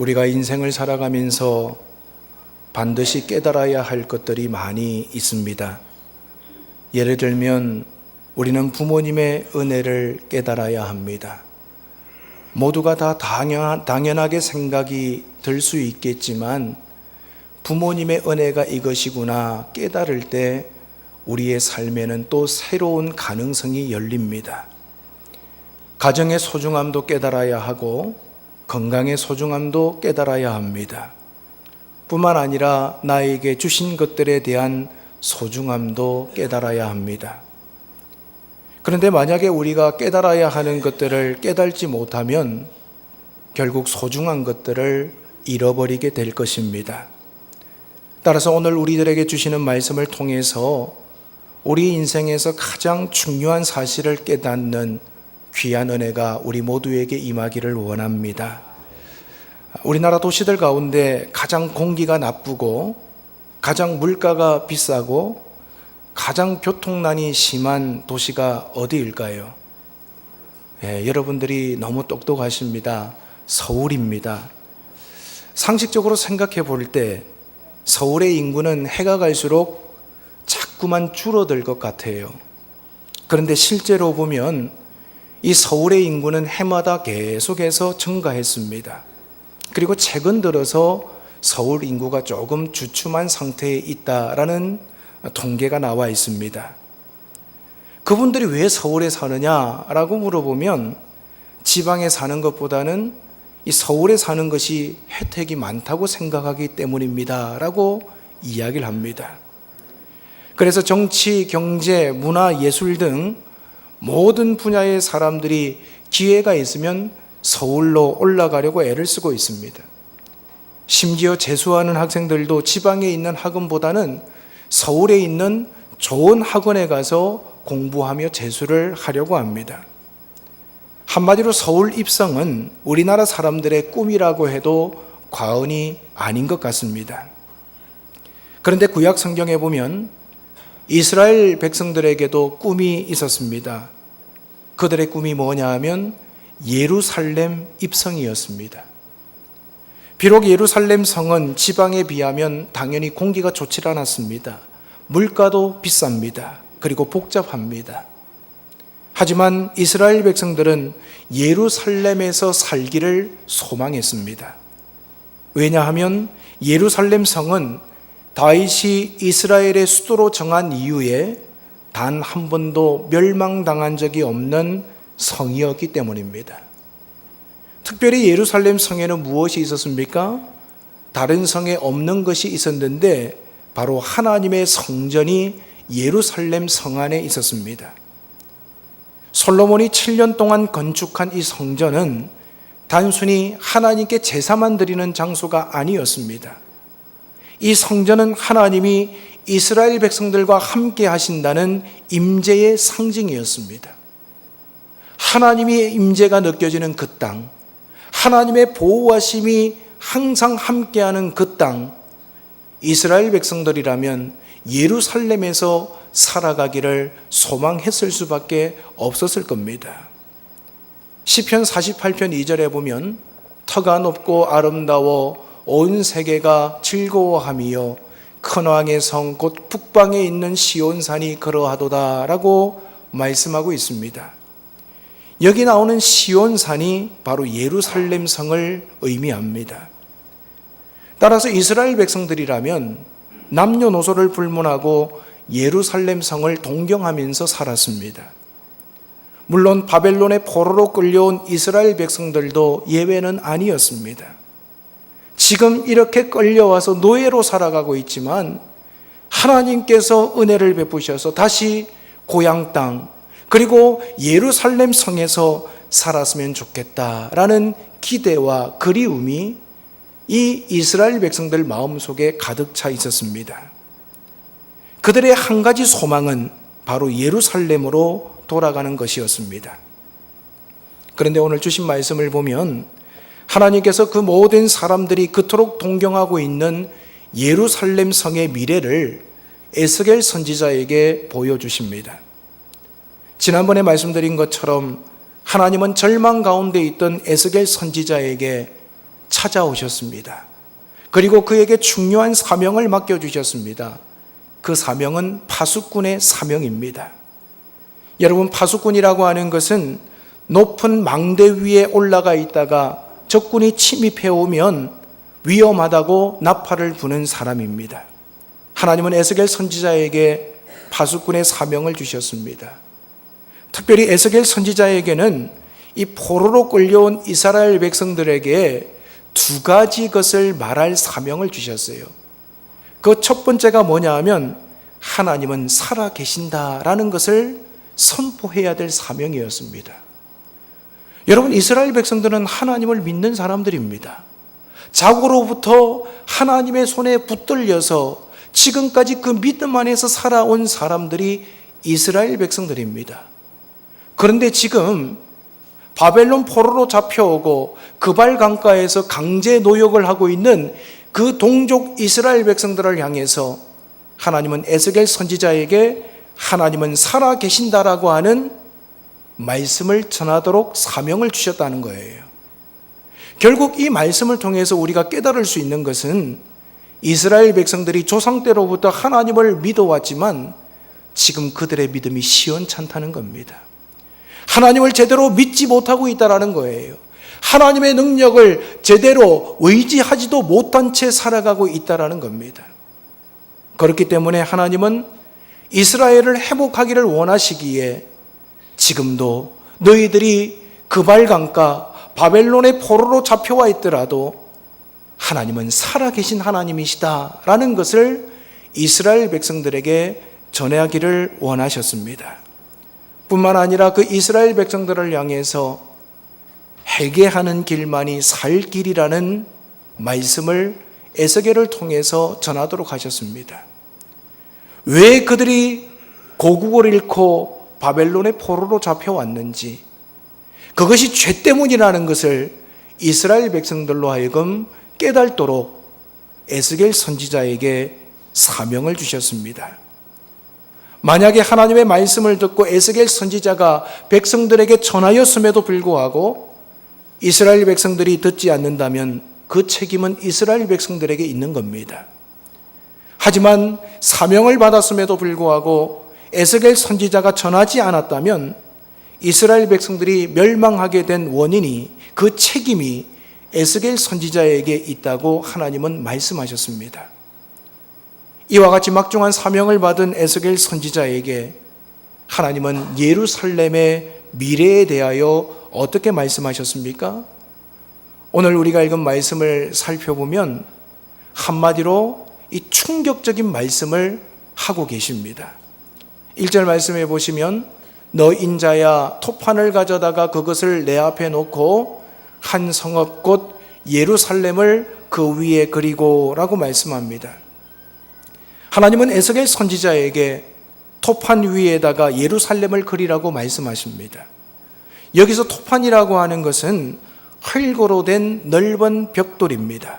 우리가 인생을 살아가면서 반드시 깨달아야 할 것들이 많이 있습니다. 예를 들면 우리는 부모님의 은혜를 깨달아야 합니다. 모두가 다 당연, 당연하게 생각이 들 수 있겠지만 부모님의 은혜가 이것이구나 깨달을 때 우리의 삶에는 또 새로운 가능성이 열립니다. 가정의 소중함도 깨달아야 하고 건강의 소중함도 깨달아야 합니다. 뿐만 아니라 나에게 주신 것들에 대한 소중함도 깨달아야 합니다. 그런데 만약에 우리가 깨달아야 하는 것들을 깨달지 못하면 결국 소중한 것들을 잃어버리게 될 것입니다. 따라서 오늘 우리들에게 주시는 말씀을 통해서 우리 인생에서 가장 중요한 사실을 깨닫는 귀한 은혜가 우리 모두에게 임하기를 원합니다. 우리나라 도시들 가운데 가장 공기가 나쁘고 가장 물가가 비싸고 가장 교통난이 심한 도시가 어디일까요? 예, 여러분들이 너무 똑똑하십니다. 서울입니다. 상식적으로 생각해 볼 때 서울의 인구는 해가 갈수록 자꾸만 줄어들 것 같아요. 그런데 실제로 보면 이 서울의 인구는 해마다 계속해서 증가했습니다. 그리고 최근 들어서 서울 인구가 조금 주춤한 상태에 있다라는 통계가 나와 있습니다. 그분들이 왜 서울에 사느냐라고 물어보면 지방에 사는 것보다는 이 서울에 사는 것이 혜택이 많다고 생각하기 때문입니다. 라고 이야기를 합니다. 그래서 정치, 경제, 문화, 예술 등 모든 분야의 사람들이 기회가 있으면 서울로 올라가려고 애를 쓰고 있습니다. 심지어 재수하는 학생들도 지방에 있는 학원보다는 서울에 있는 좋은 학원에 가서 공부하며 재수를 하려고 합니다. 한마디로 서울 입성은 우리나라 사람들의 꿈이라고 해도 과언이 아닌 것 같습니다. 그런데 구약 성경에 보면 이스라엘 백성들에게도 꿈이 있었습니다. 그들의 꿈이 뭐냐 하면 예루살렘 입성이었습니다. 비록 예루살렘 성은 지방에 비하면 당연히 공기가 좋지 않았습니다. 물가도 비쌉니다. 그리고 복잡합니다. 하지만 이스라엘 백성들은 예루살렘에서 살기를 소망했습니다. 왜냐하면 예루살렘 성은 다윗이 이스라엘의 수도로 정한 이후에 단 한 번도 멸망당한 적이 없는 성이었기 때문입니다. 특별히 예루살렘 성에는 무엇이 있었습니까? 다른 성에 없는 것이 있었는데 바로 하나님의 성전이 예루살렘 성 안에 있었습니다. 솔로몬이 7년 동안 건축한 이 성전은 단순히 하나님께 제사만 드리는 장소가 아니었습니다. 이 성전은 하나님이 이스라엘 백성들과 함께 하신다는 임재의 상징이었습니다. 하나님의 임재가 느껴지는 그 땅, 하나님의 보호하심이 항상 함께하는 그 땅, 이스라엘 백성들이라면 예루살렘에서 살아가기를 소망했을 수밖에 없었을 겁니다. 시편 48편 2절에 보면 터가 높고 아름다워 온 세계가 즐거워함이요 큰 왕의 성 곧 북방에 있는 시온산이 그러하도다라고 말씀하고 있습니다. 여기 나오는 시온산이 바로 예루살렘 성을 의미합니다. 따라서 이스라엘 백성들이라면 남녀노소를 불문하고 예루살렘 성을 동경하면서 살았습니다. 물론 바벨론의 포로로 끌려온 이스라엘 백성들도 예외는 아니었습니다. 지금 이렇게 끌려와서 노예로 살아가고 있지만 하나님께서 은혜를 베푸셔서 다시 고향 땅 그리고 예루살렘 성에서 살았으면 좋겠다라는 기대와 그리움이 이 이스라엘 백성들 마음속에 가득 차 있었습니다. 그들의 한 가지 소망은 바로 예루살렘으로 돌아가는 것이었습니다. 그런데 오늘 주신 말씀을 보면 하나님께서 그 모든 사람들이 그토록 동경하고 있는 예루살렘 성의 미래를 에스겔 선지자에게 보여주십니다. 지난번에 말씀드린 것처럼 하나님은 절망 가운데 있던 에스겔 선지자에게 찾아오셨습니다. 그리고 그에게 중요한 사명을 맡겨주셨습니다. 그 사명은 파수꾼의 사명입니다. 여러분, 파수꾼이라고 하는 것은 높은 망대 위에 올라가 있다가 적군이 침입해 오면 위험하다고 나팔을 부는 사람입니다. 하나님은 에스겔 선지자에게 파수꾼의 사명을 주셨습니다. 특별히 에스겔 선지자에게는 이 포로로 끌려온 이스라엘 백성들에게 두 가지 것을 말할 사명을 주셨어요. 그 첫 번째가 뭐냐 하면 하나님은 살아 계신다라는 것을 선포해야 될 사명이었습니다. 여러분, 이스라엘 백성들은 하나님을 믿는 사람들입니다. 자고로부터 하나님의 손에 붙들려서 지금까지 그 믿음 안에서 살아온 사람들이 이스라엘 백성들입니다. 그런데 지금 바벨론 포로로 잡혀오고 그발 강가에서 강제 노역을 하고 있는 그 동족 이스라엘 백성들을 향해서 하나님은 에스겔 선지자에게 하나님은 살아 계신다라고 하는 말씀을 전하도록 사명을 주셨다는 거예요. 결국 이 말씀을 통해서 우리가 깨달을 수 있는 것은 이스라엘 백성들이 조상 때로부터 하나님을 믿어왔지만 지금 그들의 믿음이 시원찮다는 겁니다. 하나님을 제대로 믿지 못하고 있다라는 거예요. 하나님의 능력을 제대로 의지하지도 못한 채 살아가고 있다라는 겁니다. 그렇기 때문에 하나님은 이스라엘을 회복하기를 원하시기에 지금도 너희들이 그발 강가 바벨론의 포로로 잡혀와 있더라도 하나님은 살아계신 하나님이시다라는 것을 이스라엘 백성들에게 전하기를 원하셨습니다. 뿐만 아니라 그 이스라엘 백성들을 향해서 회개하는 길만이 살 길이라는 말씀을 에스겔을 통해서 전하도록 하셨습니다. 왜 그들이 고국을 잃고 바벨론의 포로로 잡혀왔는지 그것이 죄 때문이라는 것을 이스라엘 백성들로 하여금 깨달도록 에스겔 선지자에게 사명을 주셨습니다. 만약에 하나님의 말씀을 듣고 에스겔 선지자가 백성들에게 전하였음에도 불구하고 이스라엘 백성들이 듣지 않는다면 그 책임은 이스라엘 백성들에게 있는 겁니다. 하지만 사명을 받았음에도 불구하고 에스겔 선지자가 전하지 않았다면 이스라엘 백성들이 멸망하게 된 원인이 그 책임이 에스겔 선지자에게 있다고 하나님은 말씀하셨습니다. 이와 같이 막중한 사명을 받은 에스겔 선지자에게 하나님은 예루살렘의 미래에 대하여 어떻게 말씀하셨습니까? 오늘 우리가 읽은 말씀을 살펴보면 한마디로 이 충격적인 말씀을 하고 계십니다. 1절 말씀해 보시면 너 인자야 토판을 가져다가 그것을 내 앞에 놓고 한 성읍 곧 예루살렘을 그 위에 그리고라고 말씀합니다. 하나님은 에스겔 선지자에게 토판 위에다가 예루살렘을 그리라고 말씀하십니다. 여기서 토판이라고 하는 것은 흙으로 된 넓은 벽돌입니다.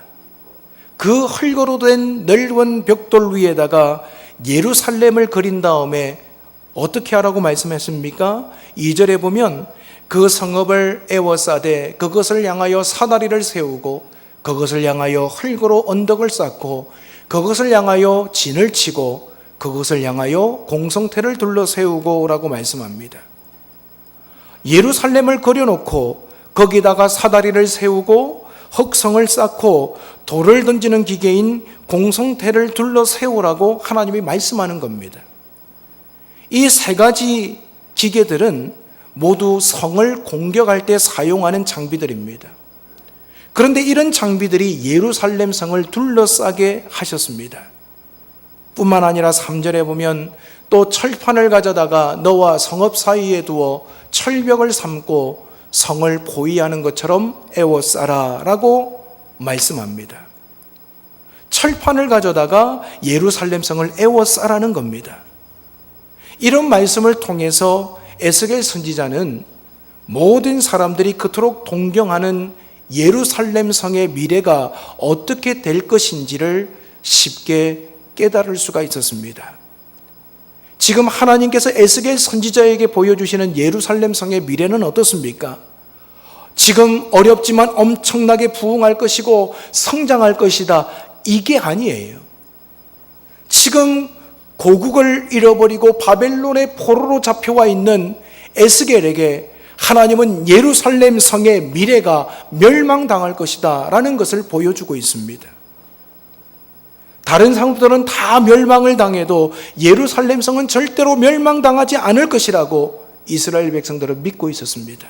그 흙으로 된 넓은 벽돌 위에다가 예루살렘을 그린 다음에 어떻게 하라고 말씀했습니까? 2절에 보면 그 성읍을 에워싸되 그것을 향하여 사다리를 세우고 그것을 향하여 흙으로 언덕을 쌓고 그것을 향하여 진을 치고 그것을 향하여 공성태를 둘러 세우고 라고 말씀합니다. 예루살렘을 그려놓고 거기다가 사다리를 세우고 흑성을 쌓고 돌을 던지는 기계인 공성태를 둘러 세우라고 하나님이 말씀하는 겁니다. 이 세 가지 기계들은 모두 성을 공격할 때 사용하는 장비들입니다. 그런데 이런 장비들이 예루살렘 성을 둘러싸게 하셨습니다. 뿐만 아니라 3절에 보면 또 철판을 가져다가 너와 성읍 사이에 두어 철벽을 삼고 성을 포위하는 것처럼 에워싸라 라고 말씀합니다. 철판을 가져다가 예루살렘 성을 에워싸라는 겁니다. 이런 말씀을 통해서 에스겔 선지자는 모든 사람들이 그토록 동경하는 예루살렘 성의 미래가 어떻게 될 것인지를 쉽게 깨달을 수가 있었습니다. 지금 하나님께서 에스겔 선지자에게 보여주시는 예루살렘 성의 미래는 어떻습니까? 지금 어렵지만 엄청나게 부흥할 것이고 성장할 것이다. 이게 아니에요. 지금 고국을 잃어버리고 바벨론의 포로로 잡혀와 있는 에스겔에게 하나님은 예루살렘 성의 미래가 멸망당할 것이다 라는 것을 보여주고 있습니다. 다른 상부들은 다 멸망을 당해도 예루살렘 성은 절대로 멸망당하지 않을 것이라고 이스라엘 백성들은 믿고 있었습니다.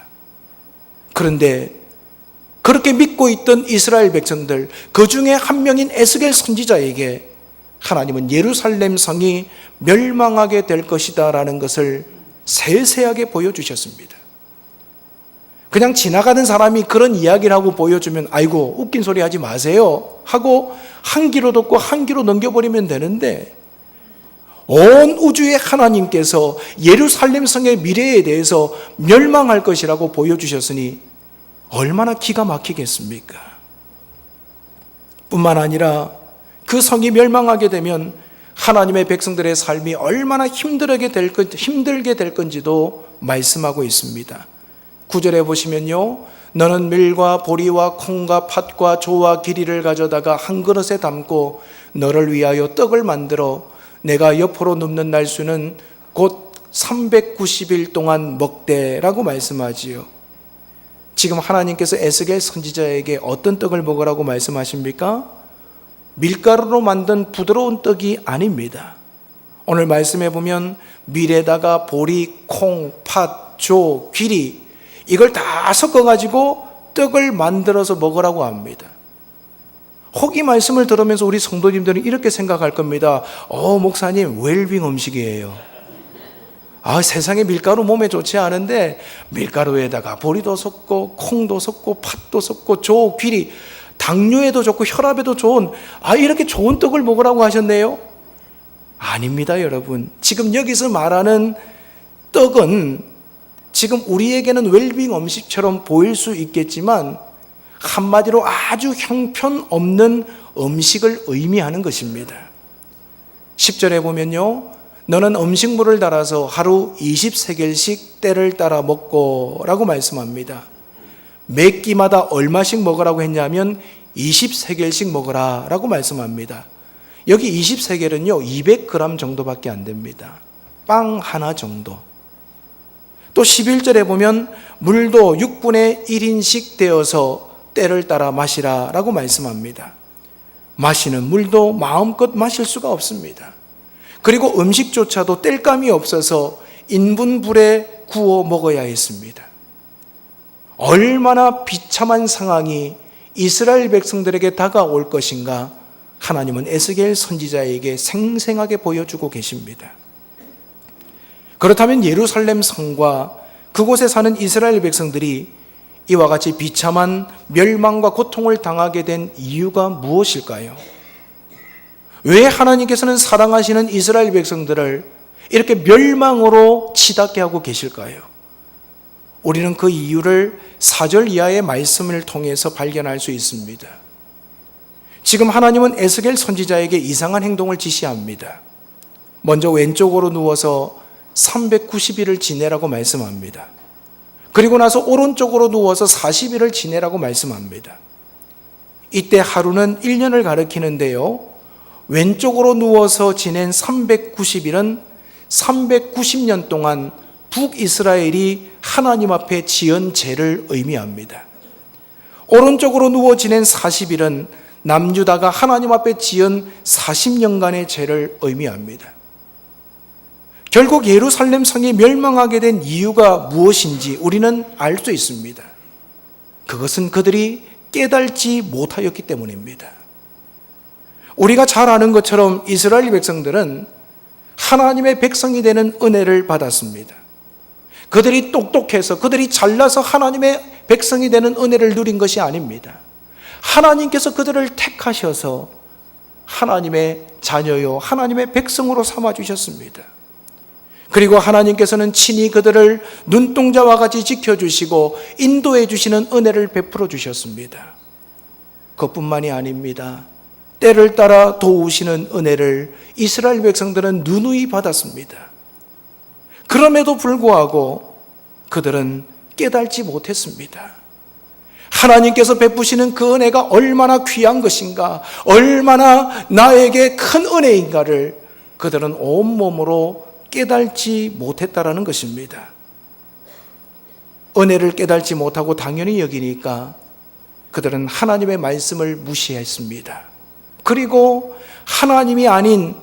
그런데 그렇게 믿고 있던 이스라엘 백성들 그 중에 한 명인 에스겔 선지자에게 하나님은 예루살렘 성이 멸망하게 될 것이다라는 것을 세세하게 보여주셨습니다. 그냥 지나가는 사람이 그런 이야기를 하고 보여주면 아이고 웃긴 소리 하지 마세요 하고 한 귀로 듣고 한 귀로 넘겨버리면 되는데 온 우주의 하나님께서 예루살렘 성의 미래에 대해서 멸망할 것이라고 보여주셨으니 얼마나 기가 막히겠습니까? 뿐만 아니라 그 성이 멸망하게 되면 하나님의 백성들의 삶이 얼마나 힘들게 될, 건, 힘들게 될 건지도 말씀하고 있습니다. 구절에 보시면요. 너는 밀과 보리와 콩과 팥과 조와 기리를 가져다가 한 그릇에 담고 너를 위하여 떡을 만들어 내가 옆으로 눕는 날수는 곧 390일 동안 먹되라고 말씀하지요. 지금 하나님께서 에스겔 선지자에게 어떤 떡을 먹으라고 말씀하십니까? 밀가루로 만든 부드러운 떡이 아닙니다. 오늘 말씀해 보면 밀에다가 보리, 콩, 팥, 조, 귀리 이걸 다 섞어 가지고 떡을 만들어서 먹으라고 합니다. 혹 이 말씀을 들으면서 우리 성도님들은 이렇게 생각할 겁니다. 어, 목사님, 웰빙 음식이에요. 아, 세상에 밀가루 몸에 좋지 않은데 밀가루에다가 보리도 섞고 콩도 섞고 팥도 섞고 조, 귀리 당뇨에도 좋고 혈압에도 좋은 아 이렇게 좋은 떡을 먹으라고 하셨네요. 아닙니다, 여러분. 지금 여기서 말하는 떡은 지금 우리에게는 웰빙 음식처럼 보일 수 있겠지만 한마디로 아주 형편없는 음식을 의미하는 것입니다. 10절에 보면요. 너는 음식물을 달아서 하루 20세겔씩 때를 따라 먹고 라고 말씀합니다. 몇 끼마다 얼마씩 먹으라고 했냐면 20세겔씩 먹으라 라고 말씀합니다. 여기 20세겔은요, 200g 정도밖에 안 됩니다. 빵 하나 정도. 또 11절에 보면 물도 6분의 1인씩 되어서 때를 따라 마시라 라고 말씀합니다. 마시는 물도 마음껏 마실 수가 없습니다. 그리고 음식조차도 뗄감이 없어서 인분불에 구워 먹어야 했습니다. 얼마나 비참한 상황이 이스라엘 백성들에게 다가올 것인가 하나님은 에스겔 선지자에게 생생하게 보여주고 계십니다. 그렇다면 예루살렘 성과 그곳에 사는 이스라엘 백성들이 이와 같이 비참한 멸망과 고통을 당하게 된 이유가 무엇일까요? 왜 하나님께서는 사랑하시는 이스라엘 백성들을 이렇게 멸망으로 치닫게 하고 계실까요? 우리는 그 이유를 4절 이하의 말씀을 통해서 발견할 수 있습니다. 지금 하나님은 에스겔 선지자에게 이상한 행동을 지시합니다. 먼저 왼쪽으로 누워서 390일을 지내라고 말씀합니다. 그리고 나서 오른쪽으로 누워서 40일을 지내라고 말씀합니다. 이때 하루는 1년을 가리키는데요. 왼쪽으로 누워서 지낸 390일은 390년 동안 북이스라엘이 하나님 앞에 지은 죄를 의미합니다. 오른쪽으로 누워 지낸 40일은 남유다가 하나님 앞에 지은 40년간의 죄를 의미합니다. 결국 예루살렘 성이 멸망하게 된 이유가 무엇인지 우리는 알 수 있습니다. 그것은 그들이 깨달지 못하였기 때문입니다. 우리가 잘 아는 것처럼 이스라엘 백성들은 하나님의 백성이 되는 은혜를 받았습니다. 그들이 똑똑해서 그들이 잘나서 하나님의 백성이 되는 은혜를 누린 것이 아닙니다. 하나님께서 그들을 택하셔서 하나님의 자녀요, 하나님의 백성으로 삼아 주셨습니다. 그리고 하나님께서는 친히 그들을 눈동자와 같이 지켜주시고 인도해 주시는 은혜를 베풀어 주셨습니다. 그뿐만이 아닙니다. 때를 따라 도우시는 은혜를 이스라엘 백성들은 누누이 받았습니다. 그럼에도 불구하고 그들은 깨달지 못했습니다. 하나님께서 베푸시는 그 은혜가 얼마나 귀한 것인가, 얼마나 나에게 큰 은혜인가를 그들은 온몸으로 깨달지 못했다라는 것입니다. 은혜를 깨달지 못하고 당연히 여기니까 그들은 하나님의 말씀을 무시했습니다. 그리고 하나님이 아닌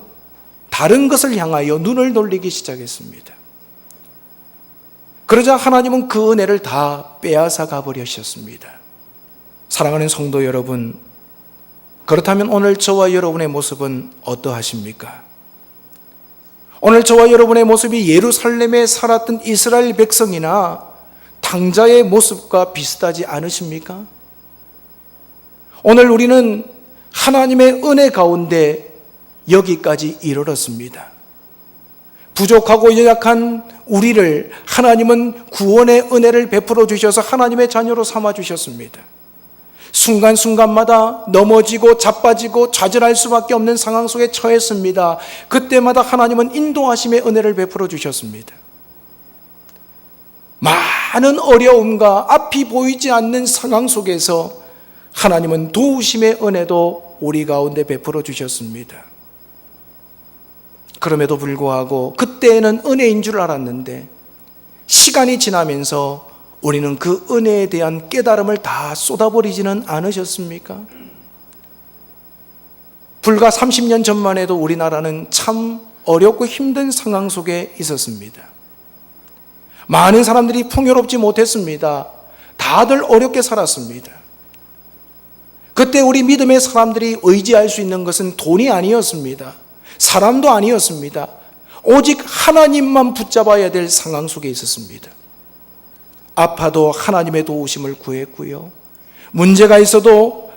다른 것을 향하여 눈을 돌리기 시작했습니다. 그러자 하나님은 그 은혜를 다 빼앗아 가버리셨습니다. 사랑하는 성도 여러분, 그렇다면 오늘 저와 여러분의 모습은 어떠하십니까? 오늘 저와 여러분의 모습이 예루살렘에 살았던 이스라엘 백성이나 당자의 모습과 비슷하지 않으십니까? 오늘 우리는 하나님의 은혜 가운데 여기까지 이르렀습니다. 부족하고 연약한 우리를 하나님은 구원의 은혜를 베풀어 주셔서 하나님의 자녀로 삼아 주셨습니다. 순간순간마다 넘어지고 자빠지고 좌절할 수밖에 없는 상황 속에 처했습니다. 그때마다 하나님은 인도하심의 은혜를 베풀어 주셨습니다. 많은 어려움과 앞이 보이지 않는 상황 속에서 하나님은 도우심의 은혜도 우리 가운데 베풀어 주셨습니다. 그럼에도 불구하고 그때는 은혜인 줄 알았는데 시간이 지나면서 우리는 그 은혜에 대한 깨달음을 다 쏟아버리지는 않으셨습니까? 불과 30년 전만 해도 우리나라는 참 어렵고 힘든 상황 속에 있었습니다. 많은 사람들이 풍요롭지 못했습니다. 다들 어렵게 살았습니다. 그때 우리 믿음의 사람들이 의지할 수 있는 것은 돈이 아니었습니다. 사람도 아니었습니다. 오직 하나님만 붙잡아야 될 상황 속에 있었습니다. 아파도 하나님의 도우심을 구했고요. 문제가 있어도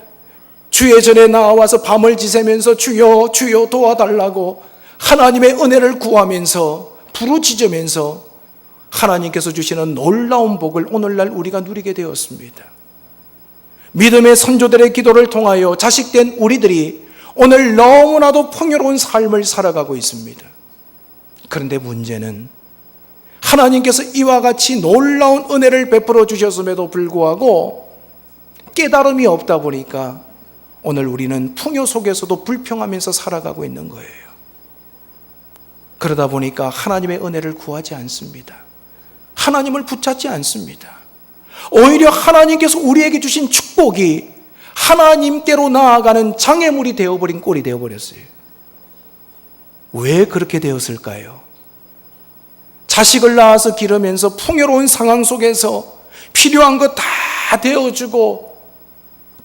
주의 전에 나와서 밤을 지새면서 주여 주여 도와달라고 하나님의 은혜를 구하면서 부르짖으면서 하나님께서 주시는 놀라운 복을 오늘날 우리가 누리게 되었습니다. 믿음의 선조들의 기도를 통하여 자식된 우리들이 오늘 너무나도 풍요로운 삶을 살아가고 있습니다. 그런데 문제는 하나님께서 이와 같이 놀라운 은혜를 베풀어 주셨음에도 불구하고 깨달음이 없다 보니까 오늘 우리는 풍요 속에서도 불평하면서 살아가고 있는 거예요. 그러다 보니까 하나님의 은혜를 구하지 않습니다. 하나님을 붙잡지 않습니다. 오히려 하나님께서 우리에게 주신 축복이 하나님께로 나아가는 장애물이 되어버린 꼴이 되어버렸어요. 왜 그렇게 되었을까요? 자식을 낳아서 기르면서 풍요로운 상황 속에서 필요한 것 다 되어주고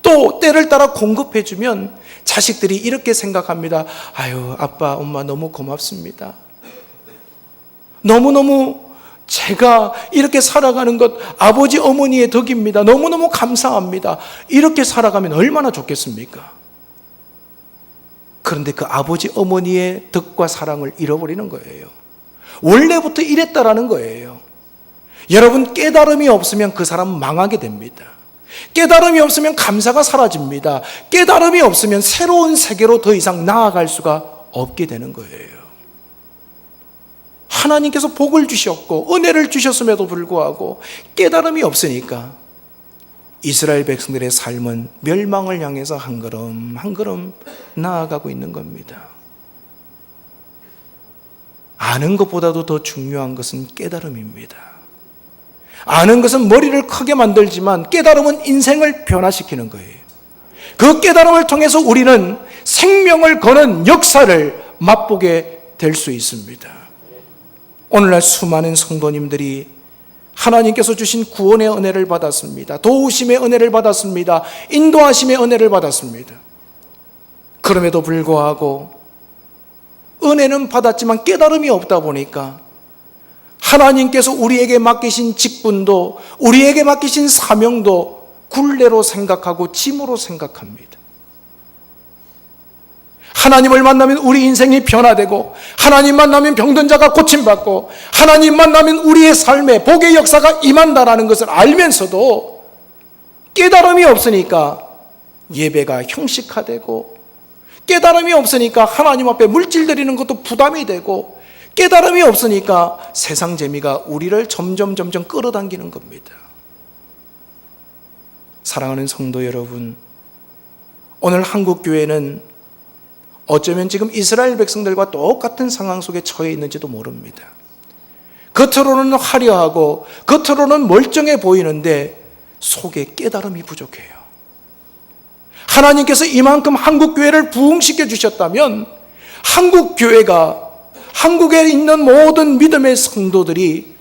또 때를 따라 공급해주면 자식들이 이렇게 생각합니다. 아유, 아빠, 엄마 너무 고맙습니다. 너무너무 제가 이렇게 살아가는 것 아버지 어머니의 덕입니다. 너무너무 감사합니다. 이렇게 살아가면 얼마나 좋겠습니까? 그런데 그 아버지 어머니의 덕과 사랑을 잃어버리는 거예요. 원래부터 이랬다라는 거예요. 여러분 깨달음이 없으면 그 사람 망하게 됩니다. 깨달음이 없으면 감사가 사라집니다. 깨달음이 없으면 새로운 세계로 더 이상 나아갈 수가 없게 되는 거예요. 하나님께서 복을 주셨고 은혜를 주셨음에도 불구하고 깨달음이 없으니까 이스라엘 백성들의 삶은 멸망을 향해서 한 걸음 한 걸음 나아가고 있는 겁니다. 아는 것보다도 더 중요한 것은 깨달음입니다. 아는 것은 머리를 크게 만들지만 깨달음은 인생을 변화시키는 거예요. 그 깨달음을 통해서 우리는 생명을 거는 역사를 맛보게 될 수 있습니다. 오늘날 수많은 성도님들이 하나님께서 주신 구원의 은혜를 받았습니다. 도우심의 은혜를 받았습니다. 인도하심의 은혜를 받았습니다. 그럼에도 불구하고 은혜는 받았지만 깨달음이 없다 보니까 하나님께서 우리에게 맡기신 직분도 우리에게 맡기신 사명도 굴레로 생각하고 짐으로 생각합니다. 하나님을 만나면 우리 인생이 변화되고 하나님 만나면 병든 자가 고침받고 하나님 만나면 우리의 삶에 복의 역사가 임한다라는 것을 알면서도 깨달음이 없으니까 예배가 형식화되고 깨달음이 없으니까 하나님 앞에 물질 드리는 것도 부담이 되고 깨달음이 없으니까 세상 재미가 우리를 점점 점점 끌어당기는 겁니다. 사랑하는 성도 여러분, 오늘 한국 교회는 어쩌면 지금 이스라엘 백성들과 똑같은 상황 속에 처해 있는지도 모릅니다. 겉으로는 화려하고 겉으로는 멀쩡해 보이는데 속에 깨달음이 부족해요. 하나님께서 이만큼 한국 교회를 부흥시켜 주셨다면 한국 교회가 한국에 있는 모든 믿음의 성도들이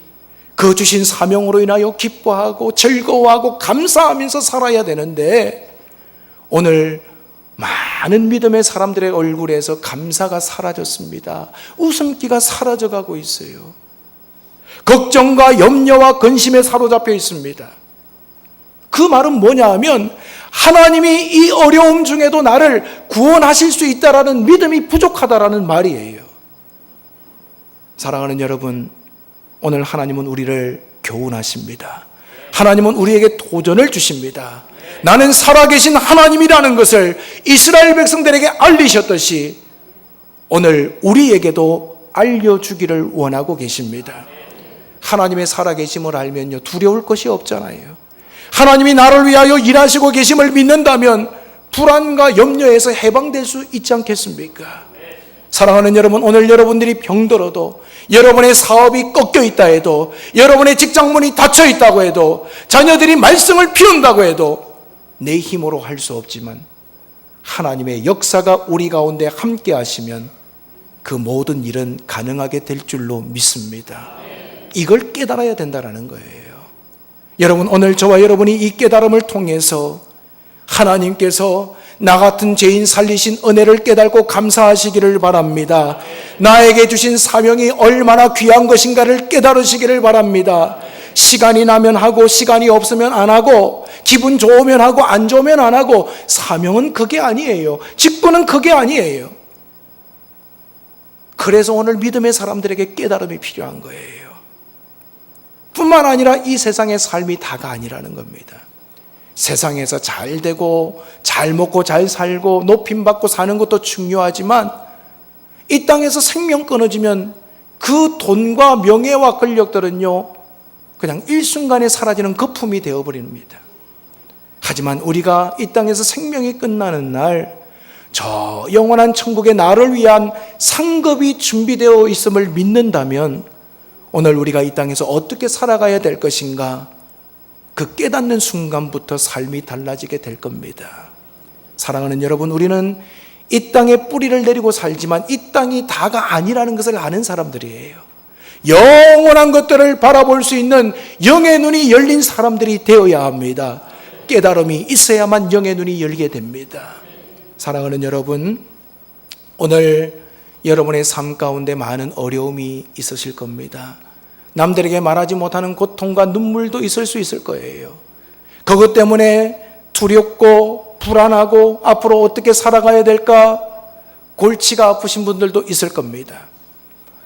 그 주신 사명으로 인하여 기뻐하고 즐거워하고 감사하면서 살아야 되는데 오늘 많은 믿음의 사람들의 얼굴에서 감사가 사라졌습니다. 웃음기가 사라져 가고 있어요. 걱정과 염려와 근심에 사로잡혀 있습니다. 그 말은 뭐냐 하면 하나님이 이 어려움 중에도 나를 구원하실 수 있다라는 믿음이 부족하다라는 말이에요. 사랑하는 여러분, 오늘 하나님은 우리를 교훈하십니다. 하나님은 우리에게 도전을 주십니다. 나는 살아계신 하나님이라는 것을 이스라엘 백성들에게 알리셨듯이 오늘 우리에게도 알려주기를 원하고 계십니다. 하나님의 살아계심을 알면요, 두려울 것이 없잖아요. 하나님이 나를 위하여 일하시고 계심을 믿는다면 불안과 염려에서 해방될 수 있지 않겠습니까? 사랑하는 여러분, 오늘 여러분들이 병들어도 여러분의 사업이 꺾여 있다 해도 여러분의 직장문이 닫혀 있다고 해도 자녀들이 말썽을 피운다고 해도 내 힘으로 할 수 없지만 하나님의 역사가 우리 가운데 함께 하시면 그 모든 일은 가능하게 될 줄로 믿습니다. 이걸 깨달아야 된다는 거예요. 여러분, 오늘 저와 여러분이 이 깨달음을 통해서 하나님께서 나 같은 죄인 살리신 은혜를 깨닫고 감사하시기를 바랍니다. 나에게 주신 사명이 얼마나 귀한 것인가를 깨달으시기를 바랍니다. 시간이 나면 하고 시간이 없으면 안 하고 기분 좋으면 하고 안 좋으면 안 하고 사명은 그게 아니에요. 직분은 그게 아니에요. 그래서 오늘 믿음의 사람들에게 깨달음이 필요한 거예요. 뿐만 아니라 이 세상의 삶이 다가 아니라는 겁니다. 세상에서 잘 되고 잘 먹고 잘 살고 높임 받고 사는 것도 중요하지만 이 땅에서 생명 끊어지면 그 돈과 명예와 권력들은요 그냥 일순간에 사라지는 거품이 되어 버립니다. 하지만 우리가 이 땅에서 생명이 끝나는 날 저 영원한 천국의 나를 위한 상급이 준비되어 있음을 믿는다면 오늘 우리가 이 땅에서 어떻게 살아가야 될 것인가 그 깨닫는 순간부터 삶이 달라지게 될 겁니다. 사랑하는 여러분, 우리는 이 땅에 뿌리를 내리고 살지만 이 땅이 다가 아니라는 것을 아는 사람들이에요. 영원한 것들을 바라볼 수 있는 영의 눈이 열린 사람들이 되어야 합니다. 깨달음이 있어야만 영의 눈이 열게 됩니다. 사랑하는 여러분, 오늘 여러분의 삶 가운데 많은 어려움이 있으실 겁니다. 남들에게 말하지 못하는 고통과 눈물도 있을 수 있을 거예요. 그것 때문에 두렵고 불안하고 앞으로 어떻게 살아가야 될까 골치가 아프신 분들도 있을 겁니다.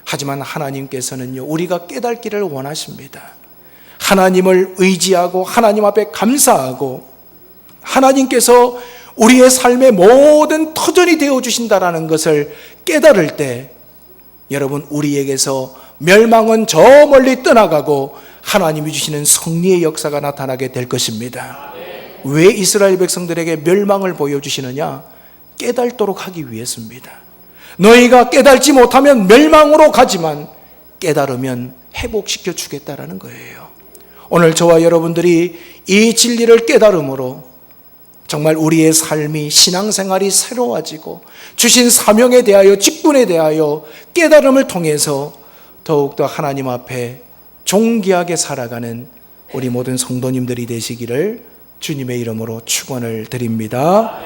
하지만 하나님께서는요, 우리가 깨닫기를 원하십니다. 하나님을 의지하고 하나님 앞에 감사하고 하나님께서 우리의 삶의 모든 터전이 되어 주신다라는 것을 깨달을 때 여러분 우리에게서 멸망은 저 멀리 떠나가고 하나님이 주시는 승리의 역사가 나타나게 될 것입니다. 왜 이스라엘 백성들에게 멸망을 보여주시느냐? 깨달도록 하기 위해서입니다. 너희가 깨달지 못하면 멸망으로 가지만 깨달으면 회복시켜 주겠다라는 거예요. 오늘 저와 여러분들이 이 진리를 깨달음으로 정말 우리의 삶이 신앙생활이 새로워지고 주신 사명에 대하여 직분에 대하여 깨달음을 통해서 더욱더 하나님 앞에 존귀하게 살아가는 우리 모든 성도님들이 되시기를 주님의 이름으로 축원을 드립니다.